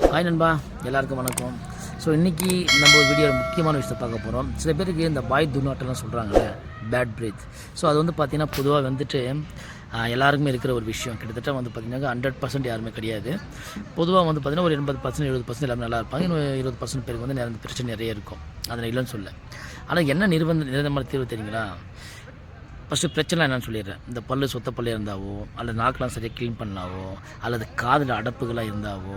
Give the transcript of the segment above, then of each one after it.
Hi நண்பா. எல்லாருக்கும் வணக்கம். ஸோ இன்றைக்கி நம்ம ஒரு வீடியோ முக்கியமான விஷயத்தை பார்க்க போகிறோம் சில பேருக்கு இந்த பாய் துர்நாட்டெல்லாம் சொல்கிறாங்க பேட் பிரீத் ஸோ அது வந்து பார்த்திங்கன்னா பொதுவாக வந்துட்டு எல்லாருக்குமே இருக்கிற ஒரு விஷயம். கிட்டத்தட்ட வந்து பார்த்திங்கன்னா ஹண்ட்ரட் பர்சன்ட் யாருமே கிடையாது. பொதுவாக வந்து பார்த்திங்கன்னா ஒரு எண்பது பர்சன்ட் எழுபது பர்சன்ட் எல்லாமே நல்லா இருப்பாங்க. இன்னும் இருபது பர்சன்ட் பேருக்கு வந்து நிறைய பிரச்சனை நிறைய இருக்கும். அதில் இல்லைன்னு சொல்ல ஆனால் என்ன நிர்பந்த நிரந்தரமான தீர்வு தெரியுங்களா? ஃபஸ்ட்டு பிரச்சனை என்னென்னு சொல்லிடுறேன். இந்த பல்லு சொத்த பல்லு இருந்தாவோ அல்லது நாக்கெலாம் சரியாக க்ளீன் பண்ணாவோ அல்லது காதில் அடப்புகளாக இருந்தாவோ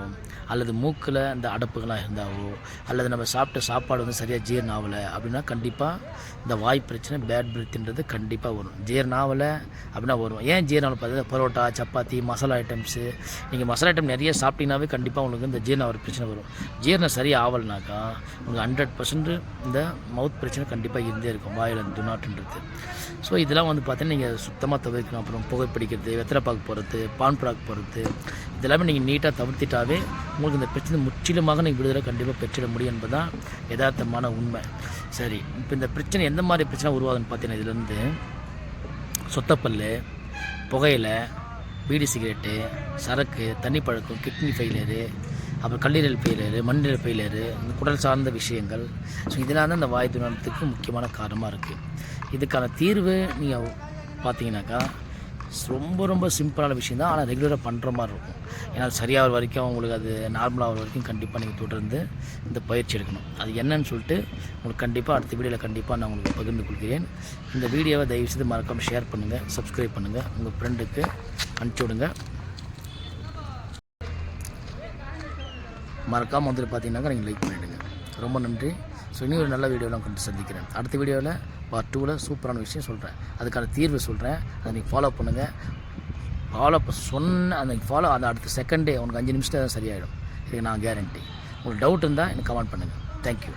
அல்லது மூக்கில் இந்த அடப்புகளாக இருந்தாவோ அல்லது நம்ம சாப்பிட்ட சாப்பாடு வந்து சரியாக ஜீரணம் ஆகலை அப்படின்னா கண்டிப்பாக இந்த வாய் பிரச்சனை பேட் பிரித்துன்றது கண்டிப்பாக வரும். ஜீரணம் ஆகலை அப்படின்னா வரும். ஏன் ஜீரணம் ஆகலை பார்த்தீங்கன்னா பரோட்டா சப்பாத்தி மசாலா ஐட்டம்ஸு நீங்கள் மசாலா ஐட்டம் நிறைய சாப்பிட்டீங்கன்னாவே கண்டிப்பாக உங்களுக்கு இந்த ஜீரணம் ஆகிற பிரச்சனை வரும். ஜீரணம் சரியாக ஆகலைனாக்கா உங்களுக்கு ஹண்ட்ரட் பர்சன்ட் இந்த மவுத் பிரச்சனை கண்டிப்பாக இருந்தே இருக்கும். வாயில் துணாட்டுன்றது ஸோ இதெல்லாம் வந்து பார்த்தீங்கன்னா நீங்கள் சுத்தமாக தவிர்க்கணும். அப்புறம் புகைப்பிடிக்கிறது வெத்தலை பாக்கு போகிறது பான் ப்ராக் போகிறது இதெல்லாமே நீங்கள் நீட்டாக தவிர்த்திட்டாவே உங்களுக்கு இந்த பிரச்சனை முற்றிலுமாக நீங்கள் விடுதலை கண்டிப்பாக பெற்றிட முடியும் என்பதுதான் யதார்த்தமான உண்மை. சரி இப்போ இந்த பிரச்சனை எந்த மாதிரி பிரச்சனை உருவாகுதுன்னு பார்த்தீங்கன்னா இதுலேருந்து சொத்தப்பல் புகையில பீடி சிகரெட்டு சரக்கு தண்ணி பழக்கம் கிட்னி ஃபெயிலியரு அப்புறம் கல்லீரல் ஃபெயிலியரு மண்ணீரல் ஃபெயிலியரு இந்த குடல் சார்ந்த விஷயங்கள். ஸோ இதெல்லாம் தான் இந்த வாய் துணத்துக்கு முக்கியமான காரணமாக இருக்குது இதுக்கான தீர்வு நீங்கள் பார்த்தீங்கன்னாக்கா ரொம்ப ரொம்ப சிம்பிளான விஷயம் தான். ஆனால் ரெகுலராக பண்ணுற மாதிரி இருக்கும். ஏன்னா சரியாகிற வரைக்கும் உங்களுக்கு அது நார்மலாகிற வரைக்கும் கண்டிப்பாக நீங்கள் தொடர்ந்து இந்த பயிற்சி எடுக்கணும். அது என்னன்னு சொல்லிட்டு உங்களுக்கு கண்டிப்பாக அடுத்த வீடியோவில் கண்டிப்பாக நான் உங்களுக்கு பகிர்ந்து கொள்கிறேன். இந்த வீடியோவை தயவுசெய்து மறக்காமல் ஷேர் பண்ணுங்கள் சப்ஸ்கிரைப் பண்ணுங்கள் உங்கள் ஃப்ரெண்டுக்கு அனுப்பிச்சி விடுங்க. மறக்காமல் வந்துட்டு பார்த்தீங்கன்னாக்கா நீங்கள் லைக் பண்ணுங்கள் ரொம்ப நன்றி. ஸோ இன்னும் ஒரு நல்ல வீடியோலாம் கொண்டு சந்திக்கிறேன். அடுத்த வீடியோவில் பார்ட் டூவில் சூப்பரான விஷயம் சொல்கிறேன் அதுக்கான தீர்வு சொல்கிறேன் அதை நீங்கள் ஃபாலோ பண்ணுங்கள் ஃபாலோ சொன்ன அந்த ஃபாலோ அந்த அடுத்த செகண்டே உனக்கு அஞ்சு நிமிஷத்தில் சரியாயிடும். இதுக்கு நான் கேரண்டி உங்களுக்கு டவுட் இருந்தால் எனக்கு கமெண்ட் பண்ணுங்கள் தேங்க்யூ